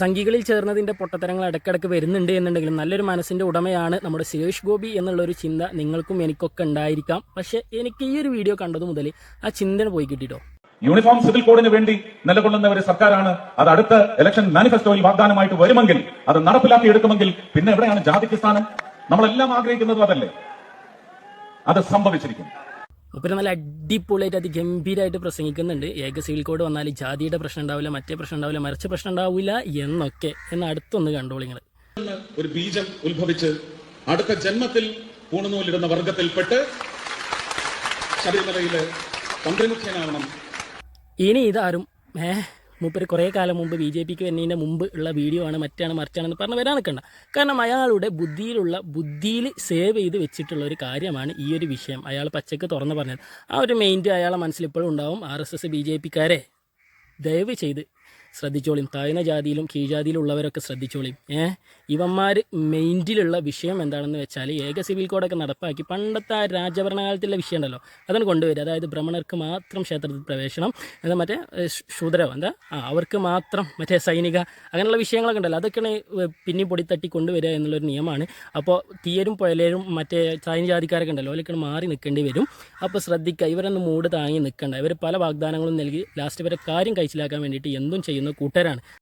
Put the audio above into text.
സംഘികളിൽ ചേർന്നതിന്റെ പൊട്ടത്തരങ്ങൾ ഇടയ്ക്കിടയ്ക്ക് വരുന്നുണ്ട് എന്നുണ്ടെങ്കിലും നല്ലൊരു മനസ്സിന്റെ ഉടമയാണ് നമ്മുടെ സുരേഷ് ഗോപി എന്നുള്ളൊരു ചിന്ത നിങ്ങൾക്കും എനിക്കൊക്കെ ഉണ്ടായിരിക്കാം. പക്ഷേ എനിക്ക് ഈ ഒരു വീഡിയോ കണ്ടത് മുതൽ ആ ചിന്തന പോയി കിട്ടിയിട്ടോ യൂണിഫോം സിവിൽ കോഡിന് വേണ്ടി നിലകൊള്ളുന്ന ഒരു സർക്കാരാണ്. അത് അടുത്ത ഇലക്ഷൻ മാനിഫെസ്റ്റോയിൽ വാഗ്ദാനമായിട്ട് വരുമെങ്കിൽ അത് നടപ്പിലാക്കി എടുക്കുമെങ്കിൽ പിന്നെ എവിടെയാണ് ജാതിക്ക് സ്ഥാനം? നമ്മളെല്ലാം ആഗ്രഹിക്കുന്നതും അതല്ലേ. അത് സംഭവിച്ചിരിക്കും മൂപ്പര് നല്ല അടിപൊളിയായിട്ട് അതിഗംഭീരമായിട്ട് പ്രസംഗിക്കുന്നുണ്ട്. ഏക സിവിൽ കോഡ് വന്നാൽ ജാതിയുടെ പ്രശ്നം ഉണ്ടാവില്ല മറ്റേ പ്രശ്നം ഉണ്ടാവില്ല മറിച്ച് പ്രശ്നം ഉണ്ടാവില്ല എന്നൊക്കെ. എന്ന് അടുത്തൊന്ന് കണ്ടോളൂ നിങ്ങൾ ഒരു ബീജം ഉത്ഭവിച്ച് അടുത്ത ജന്മത്തിൽ പൂണുനൂലിടുന്ന വർഗത്തിൽപ്പെട്ട് ശബരിമലയിലെ തന്ത്രിമുഖ്യനാവണം. ഇനി ഇതാരും ഏ മൂപ്പര് കുറേ കാലം മുമ്പ് ബി ജെ പിക്ക് വരുന്നതിന്റെ മുമ്പ് ഉള്ള വീഡിയോ ആണ് മറ്റാണ് മറിച്ചാണെന്ന് പറഞ്ഞ് വരാൻ നിൽക്കണ്ട. കാരണം അയാളുടെ ബുദ്ധിയിലുള്ള ബുദ്ധിയിൽ സേവ് ചെയ്ത് വെച്ചിട്ടുള്ള ഒരു കാര്യമാണ് ഈ ഒരു വിഷയം. അയാൾ പച്ചക്ക് തുറന്ന് പറഞ്ഞത്. ആ ഒരു മെയിന്റ് അയാളെ മനസ്സിൽ ഇപ്പോഴും ഉണ്ടാവും. R S S B J പിക്കാരെ ദയവ് ചെയ്ത് ശ്രദ്ധിച്ചോളിയും താഴ്ന്ന ജാതിയിലും കീഴ്ജാതിയിലും ഉള്ളവരൊക്കെ ശ്രദ്ധിച്ചോളിയും ഏഹ് ഇവന്മാർ മെയിന്റിലുള്ള വിഷയം എന്താണെന്ന് വെച്ചാൽ ഏക സിവിൽ കോഡൊക്കെ നടപ്പാക്കി പണ്ടത്തെ ആ രാജഭരണകാലത്തുള്ള വിഷയം ഉണ്ടല്ലോ അതാണ് കൊണ്ടുവരിക. അതായത് ഭ്രമണർക്ക് മാത്രം ക്ഷേത്രത്തിൽ പ്രവേശനം എന്താ മറ്റേ ശൂദ്രോ എന്താ? ആ അവർക്ക് മാത്രം മറ്റേ സൈനിക അങ്ങനെയുള്ള വിഷയങ്ങളൊക്കെ ഉണ്ടല്ലോ. അതൊക്കെയാണ് പിന്നെ പൊടിത്തട്ടി കൊണ്ടുവരിക എന്നുള്ളൊരു നിയമമാണ്. അപ്പോൾ തീയരും പുയലേരും മറ്റേ സൈനിക ജാതിക്കാരൊക്കെ ഉണ്ടല്ലോ അവരൊക്കെ മാറി നിൽക്കേണ്ടി വരും. അപ്പോൾ ശ്രദ്ധിക്കുക ഇവരൊന്ന് മൂട് താങ്ങി നിൽക്കണ്ട. ഇവർ പല വാഗ്ദാനങ്ങളും നൽകി ലാസ്റ്റ് ഇവരെ കാര്യം കഴിച്ചിലാക്കാൻ വേണ്ടിയിട്ട് എന്തും ചെയ്യുന്ന. കൂട്ടരാണ്